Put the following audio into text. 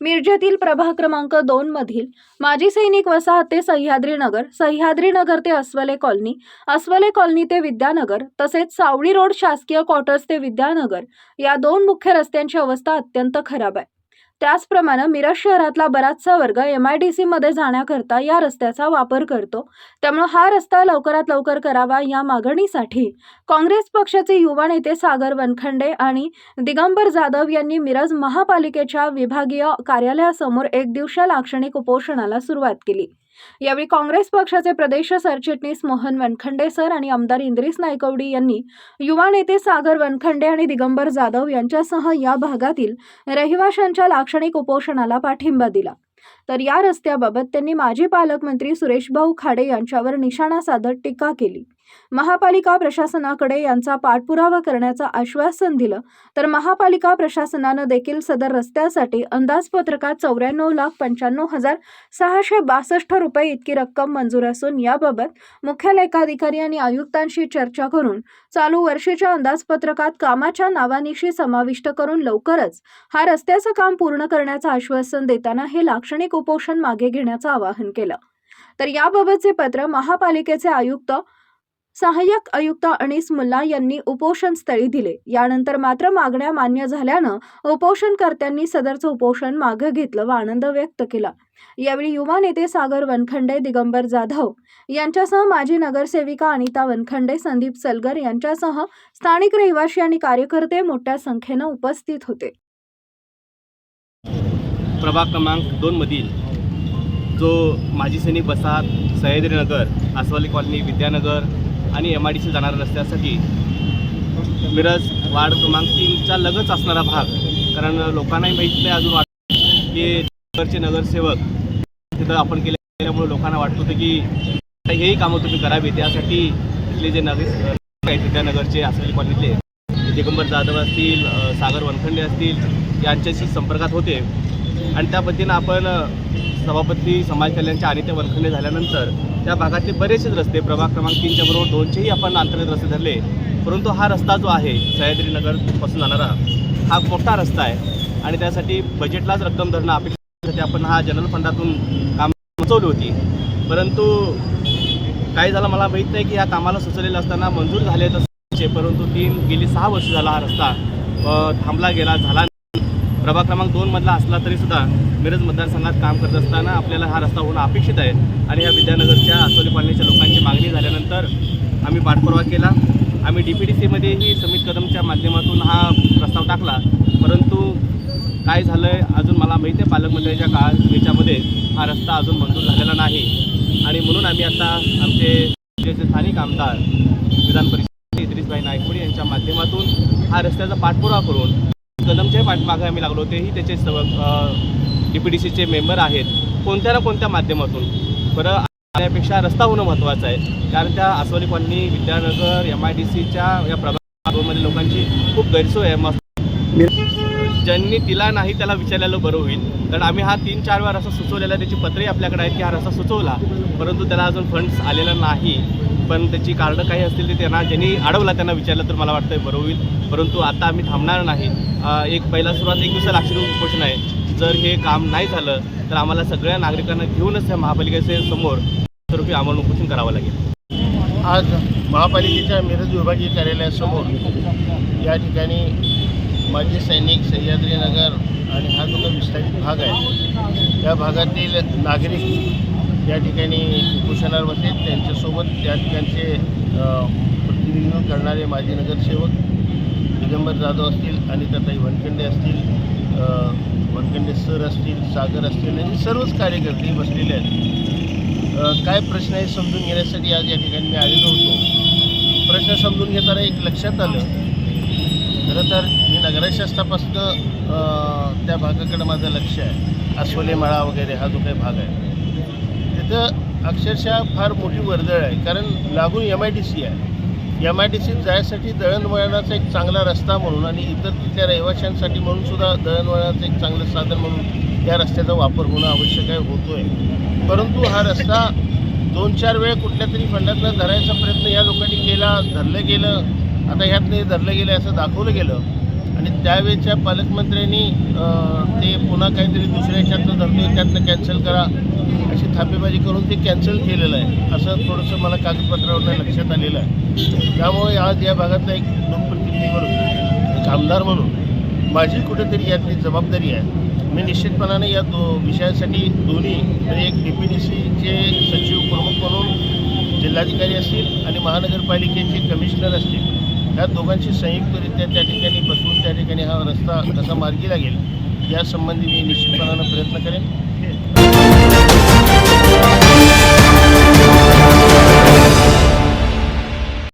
मिरजेतील प्रभाग क्रमांक दोन मधील माजी सैनिक वसाहत ते सह्याद्रीनगर सह्याद्रीनगर ते अस्वले कॉलनी अस्वले कॉलनी ते विद्यानगर तसेच सावळी रोड शासकीय क्वार्टर्स ते विद्यानगर या दोन मुख्य रस्त्यांची अवस्था अत्यंत खराब आहे. त्याचप्रमाणे मिरज शहरातला बराचसा वर्ग एम आय डी सीमध्ये जाण्याकरता या रस्त्याचा वापर करतो. त्यामुळे हा रस्ता लवकरात लवकर करावा या मागणीसाठी काँग्रेस पक्षाचे युवा नेते सागर वनखंडे आणि दिगंबर जाधव यांनी मिरज महापालिकेच्या विभागीय कार्यालयासमोर एक दिवसीय लाक्षणिक उपोषणाला सुरुवात केली. यावेळी काँग्रेस पक्षाचे प्रदेश सरचिटणीस मोहन वनखंडे सर आणि आमदार इंद्रिस नायकवडी यांनी युवा नेते सागर वनखंडे आणि दिगंबर जाधव यांच्यासह या भागातील रहिवाशांच्या लाक्षणिक उपोषणाला पाठिंबा दिला. तर या रस्त्याबाबत त्यांनी माजी पालकमंत्री सुरेशभाऊ खाडे यांच्यावर निशाणा साधत टीका केली. महापालिका प्रशासनाकडे यांचा पाठपुरावा करण्याचं आश्वासन दिलं. तर महापालिका प्रशासनानं देखील सदर रस्त्यासाठी अंदाजपत्रकात चौऱ्याण्णव लाख पंच्याण्णव हजार सहाशे बासष्ट रुपये इतकी रक्कम मंजूर असून याबाबत मुख्य लेखाधिकारी आणि आयुक्तांशी चर्चा करून चालू वर्षीच्या अंदाजपत्रकात कामाच्या नावानिशी समाविष्ट करून लवकरच हा रस्त्याचं काम पूर्ण करण्याचं आश्वासन देताना हे लाक्षणिक उपोषण मागे घेण्याचं आवाहन केलं. तर याबाबतचे पत्र महापालिकेचे आयुक्त सहाय्यक आयुक्त अनिस मुल्ला यांनी उपोषण स्थळी दिले. यानंतर मात्र मागण्या मान्य झाल्यानं उपोषणकर्त्यांनी सदरचं उपोषण मागे घेतलं व आनंद व्यक्त केला. यावेळी युवा नेते सागर वनखंडे दिगंबर जाधव यांच्यासह माजी नगरसेविका अनिता वनखंडे संदीप सलगर यांच्यासह स्थानिक रहिवासी आणि कार्यकर्ते मोठ्या संख्येनं उपस्थित होते. प्रभाग क्रमांक दोनमधील जो माजी सैनिक वसाहत सह्याद्रीनगर आसवाली कॉलनी विद्यानगर आणि एम आय डी सी जाणाऱ्या रस्त्यासाठी मिरज वार्ड क्रमांक तीनच्या लगच असणारा भाग. कारण लोकांनाही माहीत नाही अजून वाटत की नगरचे नगरसेवक तिथं आपण केल्यामुळे लोकांना वाटत होतं की हेही कामं तुम्ही करावी त्यासाठी इथले जे नगर आहेत त्या नगरचे असलेले कॉलनीतले दिगंबर जाधव असतील सागर वनखंडे असतील यांच्याशी संपर्कात होते. आणि त्या पद्धतीनं आपण सभापती समाज कल्याणच्या आणि ते झाल्यानंतर त्या भागातले बरेचसेच रस्ते प्रभाग क्रमांक तीनच्या बरोबर दोनशेही आपण अंतर्गत रस्ते धरले परंतु हा रस्ता जो आहे सह्याद्रीनगरपासून जाणारा हा मोठा रस्ता आहे आणि त्यासाठी बजेटलाच रक्कम धरणं अपेक्षेसाठी आपण हा जनरल फंडातून काम सुचवली होती परंतु काय झालं मला माहीत नाही की या कामाला सुचवलेलं असताना मंजूर झाले तसे परंतु तीन गेली सहा वर्ष झाला हा रस्ता थांबला गेला झाला नाही. प्रभाग क्रमांक दोनमधला असला तरीसुद्धा मिरज मतदारसंघात काम करत असताना आपल्याला हा रस्ता होणं अपेक्षित आहे. आणि ह्या विद्यानगरच्या आसोली कॉलनीच्या लोकांची मागणी झाल्यानंतर आम्ही पाठपुरावा केला. आम्ही डी पी डी सीमध्येही समित कदमच्या माध्यमातून हा प्रस्ताव टाकला. परंतु काय झालं आहे अजून मला माहिती आहे. पालकमंत्र्यांच्या काळ याच्यामध्ये हा रस्ता अजून मंजूर झालेला नाही. आणि म्हणून आम्ही आता आमचे जिल्ह्याचे स्थानिक आमदार विधान परिषद इद्रिसभाई नायकवडी यांच्या माध्यमातून हा रस्त्याचा पाठपुरावा करून कदमच्याही पाठमागे आम्ही लागलो तेही त्याचे सव डी पी डी सीचे मेंबर आहेत. कोणत्या ना कोणत्या माध्यमातून. बरं त्यापेक्षा रस्ता होणं महत्त्वाचं आहे. कारण त्या Asavali colony Vidyanagar M I D सीच्या या प्रभागामध्ये लोकांची खूप गैरसोय आहे. मस्त. ज्यांनी दिला नाही त्याला विचारलेलं बरं होईल. कारण आम्ही हा तीन चार वेळा रस्ता सुचवलेला त्याची पत्रही आपल्याकडे आहेत की हा रस्ता सुचवला. परंतु त्याला अजून फंड्स आलेला नाही. पण त्याची कारणं काही असतील ते त्यांना ज्यांनी अडवला त्यांना विचारलं तर मला वाटतं बरं होईल. परंतु आता आम्ही थांबणार नाही. एक पहिला सुरुवात एक दिवसाला अक्षर उपोषण आहे. जर हे काम नाही झालं तर आम्हाला सगळ्या नागरिकांना घेऊनच त्या महापालिकेचे समोर स्वरूपी आम्हाला उपोषण करावं लागेल. आज महापालिकेच्या मिरज विभागीय कार्यालयासमोर या ठिकाणी माजी सैनिक सह्याद्रीनगर आणि हा जो विस्तारित भाग आहे या भागातील नागरिक त्या ठिकाणी उपोषणावर होते त्यांच्यासोबत त्या ठिकाणचे प्रतिनिधित्व करणारे माजी नगरसेवक दिगंबर जाधव असतील आणि त्याताई वनखंडे असतील वनखंडे सर असतील सागर असतील आणि सर्वच कार्यकर्ते बसलेले आहेत. काय प्रश्न आहे समजून घेण्यासाठी आज या ठिकाणी मी आलेलो होतो. प्रश्न समजून घेताना एक लक्षात आलं. खरं तर मी नगराशास्त्रापासून त्या भागाकडे माझं लक्ष आहे. अस्वले मळा वगैरे हा जो काही भाग आहे. इथं अक्षरशः फार मोठी वर्दळ आहे. कारण लागून एम आय डी सी आहे. एम आय डी सीत जायसाठी दळणवळणाचा एक चांगला रस्ता म्हणून आणि इतर तिथल्या रहिवाशांसाठी म्हणून सुद्धा दळणवळणाचं एक चांगलं साधन म्हणून या रस्त्याचा वापर होणं आवश्यक आहे होतो आहे परंतु हा रस्ता दोन चार वेळ कुठल्या तरी फंडातनं धरायचा प्रयत्न या लोकांनी केला धरलं गेलं. आता ह्यात नाही धरलं गेलं असं दाखवलं गेलं. आणि त्यावेळेच्या पालकमंत्र्यांनी ते पुन्हा काहीतरी दुसऱ्या ह्याच्यातनं धरतो त्यातनं कॅन्सल करा अशी थापेबाजी करून ते कॅन्सल केलेलं आहे. असं थोडंसं मला कागदपत्रावरून लक्षात आलेलं आहे. त्यामुळे आज या भागातला एक लोकप्रतिनिधी म्हणून एक आमदार म्हणून माझी कुठेतरी यातली जबाबदारी आहे. मी निश्चितपणाने या दो विषयासाठी दोन्ही म्हणजे एक डी पी डी सीचे सचिव प्रमुख म्हणून जिल्हाधिकारी असतील आणि महानगरपालिकेचे कमिशनर असतील या दोघांशी संयुक्तरित्या त्या ठिकाणी बसून त्या ठिकाणी हा रस्ता कसा मार्गी लागेल यासंबंधी मी निश्चितपणानं प्रयत्न करेन.